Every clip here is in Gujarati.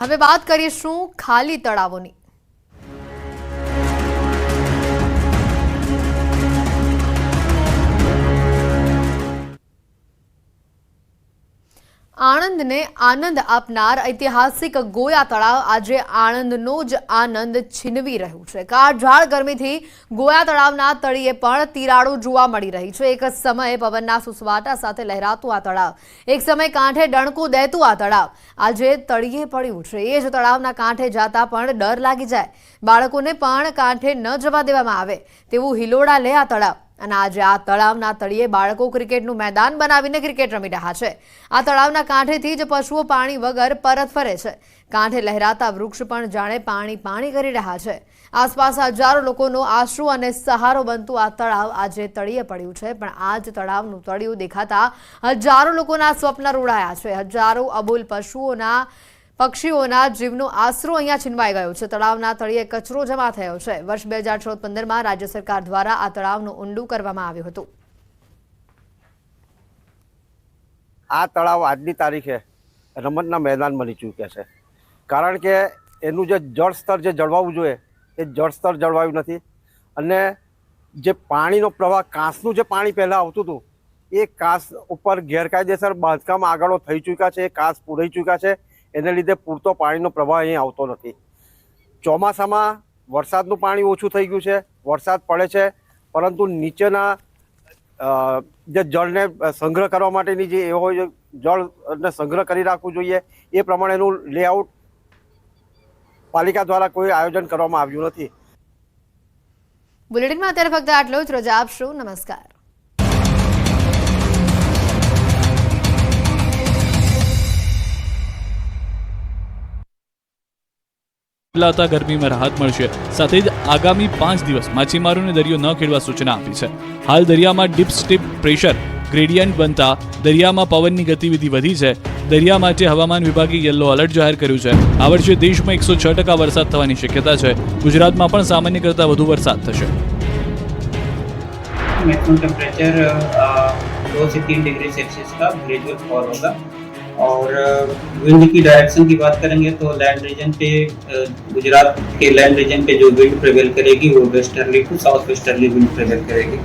હવે વાત કરીશું ખાલી તળાવોની. આણંદને આનંદ આપનાર ઐતિહાસિક ગોયા તળાવ આજે આણંદનો જ આનંદ છીનવી રહ્યું છે. કાળઝાળ ગરમીથી ગોયા તળાવના તળિયે પણ તિરાડો જોવા મળી રહી છે. એક સમયે પવનના સુસવાટા સાથે લહેરાતું આ તળાવ, એક સમયે કાંઠે ડણકું દેતું આ તળાવ. આજે તળિયે પડ્યું છે. એ જ તળાવના કાંઠે જાતા પણ ડર લાગી જાય. બાળકોને પણ કાંઠે ન જવા દેવામાં આવે તેવું હિલોડા લે આ તળાવ. અને આજે આ તળાવના તળિયે બાળકો ક્રિકેટનું મેદાન બનાવીને ક્રિકેટ રમી રહ્યા છે. આ તળાવના કાંઠેથી જ પશુઓ પાણી વગર પરત ફરે છે. કાંઠે લહેરાતા વૃક્ષ પણ જાણે પાણી પાણી કરી રહ્યા છે. આસપાસ હજારો લોકોનો આશરો અને સહારો બનતું આ તળાવ આજે તળિયે પડ્યું છે, પણ આ જ તળાવનું તળિયું દેખાતા હજારો લોકોના સ્વપ્ન રોડાયા છે. હજારો અબોલ પશુઓના પક્ષીઓના જીવનો આશરો અહીંયા છીનવાઈ ગયો છે. તળાવના તળિયે કચરો જમા થયો છે. વર્ષ બે હજાર ચૌદ પંદરમાં રાજ્ય સરકાર દ્વારા આ તળાવનું ઊંડું કરવામાં આવ્યું હતું. આ તળાવ આજની તારીખે રમતના મેદાન બની ચૂક્યા છે. કારણ કે એનું જે જળ સ્તર જે જળવાવું જોઈએ એ જળ સ્તર જળવાયું નથી. અને જે પાણીનો પ્રવાહ, કાંસનું જે પાણી પહેલાં આવતું હતું, એ કાંસ ઉપર ગેરકાયદેસર બાંધકામ આગળો થઈ ચૂક્યા છે, એ કાંસ પૂરાઈ ચૂક્યા છે. એને લીધે પૂરતો પાણીનો પ્રવાહ અહીં આવતો નથી. ચોમાસામાં વરસાદનું પાણી ઓછું થઈ ગયું છે, વરસાદ પડે છે, પરંતુ નીચેના જે જળને સંગ્રહ કરવા માટેની જે એવો જળને સંગ્રહ કરી રાખવું જોઈએ, એ પ્રમાણેનું લેઆઉટ પાલિકા દ્વારા કોઈ આયોજન કરવામાં આવ્યું નથી. બુલેટિનમાં અત્યારે ફક્ત આટલો જ. રજા આપશો. નમસ્કાર. બદલાતા ગરમીમાં રાહત મળશે સાથે જ આગામી પાંચ દિવસ માછીમારોને દરિયો ન ખેડવા સૂચના આપી છે હાલ દરિયામાં ડીપ સ્ટીપ પ્રેશર ગ્રેડિયન્ટ બનતા દરિયામાં પવનની ગતિવિધિ વધી છે દરિયા માટે હવામાન વિભાગે યલો એલર્ટ જાહેર કર્યું છે આ વર્ષે દેશમાં એકસો છ ટકા વરસાદ થવાની શક્યતા છે ગુજરાતમાં પણ સામાન્ય કરતાં વધુ વરસાદ થશે मैक्सिमम टेम्परेचर दो से तीन डिग्री सेल्सियस का ग्रेजुअल फॉल होगा और विंड की डायरेक्शन की बात करेंगे तो लैंड रीजन पे अ, गुजरात के लैंड रीजन पे जो विंड प्रेवेल करेगी वो westerly to south westerly wind prevail करेगी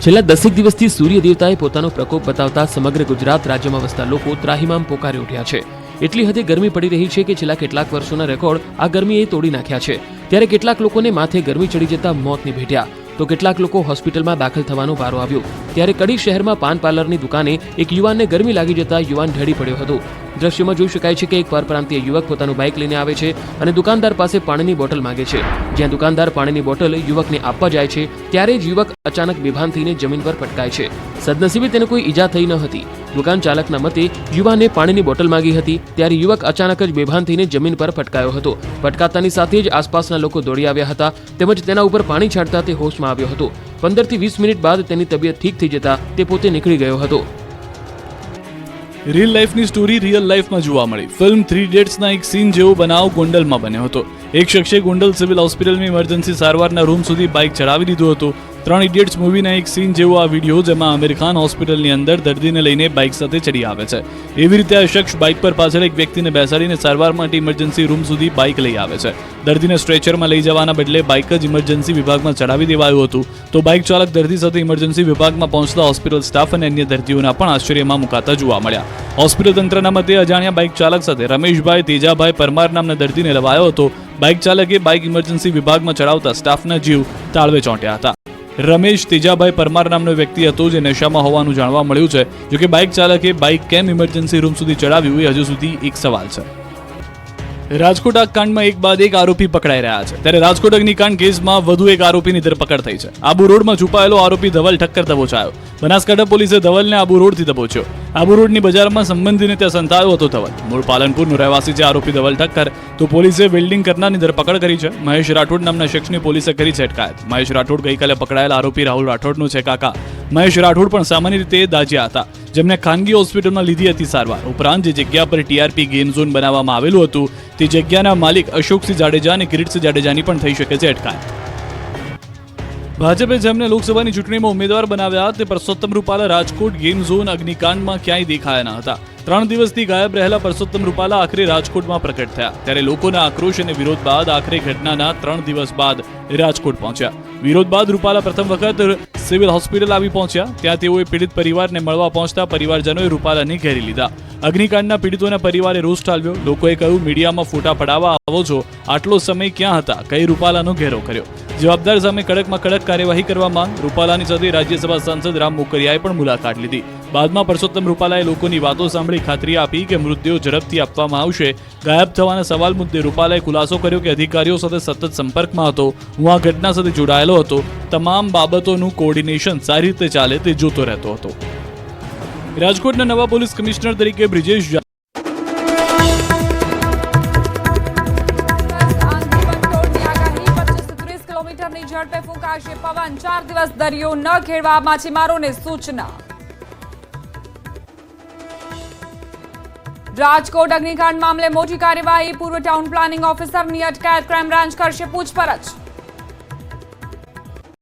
છેલ્લા દસેક દિવસથી સૂર્ય દેવતાએ પોતાનો પ્રકોપ બતાવતા સમગ્ર ગુજરાત રાજ્યમાં વસતા લોકો ત્રાહિમામ પોકારી ઉઠ્યા છે એટલી હદે ગરમી પડી રહી છે કે છેલ્લા કેટલાક વર્ષોના રેકોર્ડ આ ગરમીએ તોડી નાખ્યા છે ત્યારે કેટલાક લોકોને માથે ગરમી ચડી જતા મોતને ભેટ્યા તો કેટલાક લોકો હોસ્પિટલમાં દાખલ થવાનો વારો આવ્યો. ત્યારે કડી શહેરમાં પાન પાર્લરની દુકાને એક યુવાનને ગરમી લાગી જતા યુવાન ઢળી પડ્યો હતો. દ્રશ્યમાં જોઈ શકાય છે કે એક પરપ્રાંતીય યુવક પોતાનું બાઇક લઈને આવે છે અને દુકાનદાર પાસે પાણીની બોટલ માંગે છે. જ્યાં દુકાનદાર પાણીની બોટલ યુવકને આપવા જાય છે, ત્યારે જ યુવક અચાનક બેભાન થઈને જમીન પર પટકાય છે. સદનસીબે તેને કોઈ ઈજા થઈ ન હતી. દુકાન ચાલકના મતે યુવાને પાણીની બોટલ માંગી હતી, ત્યારે યુવક અચાનક જ બેભાન થઈને જમીન પર ફટકાયો હતો. પટકાતાની સાથે જ આસપાસના લોકો દોડી આવ્યા હતા, તેમજ તેના ઉપર પાણી છાંટતા તે હોશમાં આવ્યો હતો. પંદરથી વીસ મિનિટ બાદ તેની તબિયત ઠીક થઈ જતા તે પોતે નીકળી ગયો હતો. રિયલ લાઈફની સ્ટોરી રિયલ લાઈફમાં જોવા મળી. ફિલ્મ થ્રી ડેટ્સના એક સીન જેવો બનાવ ગોંડલમાં બન્યો હતો. એક શખ્સે ગોંડલ સિવિલ હોસ્પિટલની ઇમરજન્સી સારવારના રૂમ સુધી બાઇક ચડાવી દીધું હતું. ત્રણ ઇડિયટ્સ મૂવીના એક સીન જેવો આ વીડિયો જેમાં આમિર ખાન હોસ્પિટલની અંદર દર્દીને લઈને બાઇક સાથે ચડી આવે છે. એવી રીતે આ શખ્સ બાઇક પર પાછળ એક વ્યક્તિને બેસાડીને સારવાર માટે ઇમરજન્સી રૂમ સુધી બાઇક લઈ આવે છે. દર્દીને સ્ટ્રેચરમાં લઈ જવાના બદલે બાઇક જ ઇમરજન્સી વિભાગમાં ચડાવી દેવાયું હતું. તો બાઇક ચાલક દર્દી સાથે ઇમરજન્સી વિભાગમાં પહોંચતા હોસ્પિટલ સ્ટાફ અને અન્ય દર્દીઓના પણ આશ્ચર્યમાં મુકાતા જોવા મળ્યા. હોસ્પિટલ તંત્રના મતે અજાણ્યા બાઇક ચાલક સાથે રમેશભાઈ તેજાભાઈ પરમાર નામના દર્દીને લવાયો હતો. બાઇક ચાલકે બાઇક ઇમરજન્સી વિભાગમાં ચડાવતા સ્ટાફના જીવ તાળવે ચોંટ્યા હતા. રમેશ તેજાભાઈ પરમાર નામનો વ્યક્તિ હતો જે નશામાં હોવાનું જાણવા મળ્યું છે. જોકે બાઇક ચાલકે બાઇક કેમ ઇમરજન્સી રૂમ સુધી ચડાવ્યું એ હજુ સુધી એક સવાલ છે. રાજકોટ આગકાંડમાં એક બાદ એક આરોપી પકડાઈ રહ્યા છે. ત્યારે રાજકોટ અગ્નિકાંડ કેસમાં વધુ એક આરોપીની ધરપકડ થઈ છે. આબુ રોડમાં છુપાયેલો આરોપી ધવલ ઠક્કર દબોચાયો બનાસકાંઠા પોલીસે ધવલને આબુ રોડથી દબોચ્યો આબુ રોડની બજારમાં સંબંધીને ત્યાં સંતાયો હતો ધવલ. મૂળ પાલનપુરનો રહેવાસી છે આરોપી ધવલ ઠક્કર. તો પોલીસે વેલ્ડિંગ કરનારની ધરપકડ કરી છે. મહેશ રાઠોડ નામના શખ્સની પોલીસે કરી છે અટકાયત. મહેશ રાઠોડ ગઈકાલે પકડાયેલા આરોપી રાહુલ રાઠોડનો છે કાકા. મહેશ રાઠોડ પણ સામાન્ય રીતે દાજ્યા હતા. જેમને ખાનગી હોસ્પિટલમાં લીધી હતી સારવાર. ઉપરાંત જે જગ્યા પર ટીઆરપી ગેમ ઝોન બનાવવામાં આવેલું હતું, તે જગ્યાના માલિક અશોકસિંહ જાડેજા અને કિરીટસિંહ જાડેજાની પણ થઈ શકે છે અટકાયત. ભાજપે જેમને લોકસભાની ચૂંટણીમાં ઉમેદવાર બનાવ્યા, તે પરસોત્તમ રૂપાલા રાજકોટ ગેમ ઝોન અગ્નિકાંડમાં ક્યાંય દેખાયા ન હતા. ત્રણ દિવસથી ગાયબ રહેલા પરસોત્તમ રૂપાલા આખરે રાજકોટમાં પ્રકટ થયા. ત્યારે લોકોના આક્રોશ અને વિરોધ બાદ આખરે ઘટનાના ત્રણ દિવસ બાદ રાજકોટ પહોંચ્યા. વિરોધ બાદ રૂપાલા પ્રથમ વખત સિવિલ હોસ્પિટલ આવી પહોંચ્યા. ત્યાં તેઓએ પીડિત પરિવારને મળવા પહોંચતા પરિવારજનોએ રૂપાલાને ઘેરી લીધા. અગ્નિકાંડના પીડિતોના પરિવારે રોષ ઠાલવ્યો. લોકોએ કહ્યું, મીડિયામાં ફોટા પડાવવા આવો છો. આટલો સમય ક્યાં હતા? કઈ રૂપાલાનો ઘેરો કર્યો? જવાબદાર સામે કડકમાં કડક કાર્યવાહી કરવા માંગ. રૂપાલાની સાથે રાજ્યસભા સાંસદ રામ મોકરિયાએ પણ મુલાકાત લીધી. બાદમાં પરસોત્તમ રૂપાલાએ લોકોની વાતો સાંભળી ખાતરી આપી કે મૃતદેહો ઝડપથી આપવામાં આવશે. ગાયબ થવાના સવાલ મુદ્દે રૂપાલાએ ખુલાસો કર્યો કે અધિકારીઓ સાથે સતત સંપર્કમાં હતો. હું આ ઘટના સાથે જોડાયેલો હતો. તમામ બાબતોનું કોર્ડિનેશન સારી રીતે ચાલે તે જોતો રહેતો હતો. રાજકોટના નવા પોલીસ કમિશનર તરીકે બ્રિજેશ ઝા આંધી વંટોળની આગાહી 25 થી 30 કિલોમીટરની ઝડપે ફૂંકાશે પવન. ચાર દિવસ દરિયો ન ખેડવા. માછીમારોને સૂચના. રાજકોટ અગ્નિકાંડ મામલે મોટી કાર્યવાહી પૂર્વ ટાઉન પ્લાનિંગ ઓફિસરની અટકાયત ક્રાઇમ બ્રાન્ચ કરશે પૂછપરછ.